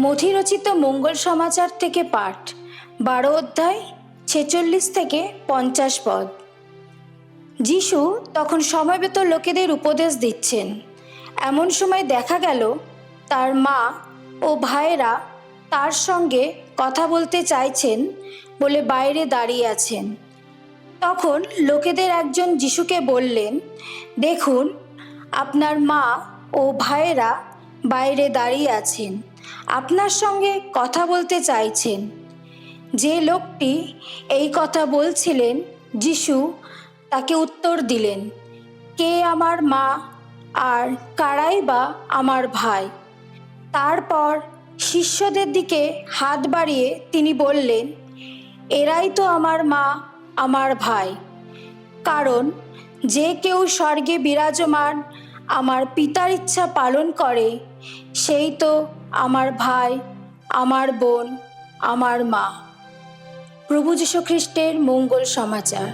মথিরচিত মঙ্গল সমাচার থেকে পাঠ, বারো অধ্যায়, ছেচল্লিশ থেকে পঞ্চাশ পদ। যিশু তখন সমবেত লোকেদের উপদেশ দিচ্ছেন। এমন সময় দেখা গেল, তার মা ও ভাইয়েরা তার সঙ্গে কথা বলতে চাইছেন বলে বাইরে দাঁড়িয়ে আছেন। তখন লোকেদের একজন যিশুকে বললেন, দেখুন, আপনার মা ও ভাইয়েরা বাইরে দাঁড়িয়ে আছেন। আপনার সঙ্গে কথা বলতে চাইছেন। যে লোকটি এই কথা বলছিলেন, যিশু তাকে উত্তর দিলেন, কে আমার মা আর কারাই বা আমার ভাই? তারপর শিষ্যদের দিকে হাত বাড়িয়ে তিনি বললেন, এরাই তো আমার মা, আমার ভাই। কারণ যে কেউ স্বর্গে বিরাজমান আমার পিতার ইচ্ছা পালন করে, সেই তো আমার ভাই, আমার বোন, আমার মা। প্রভু খ্রিস্টের মঙ্গল সমাচার।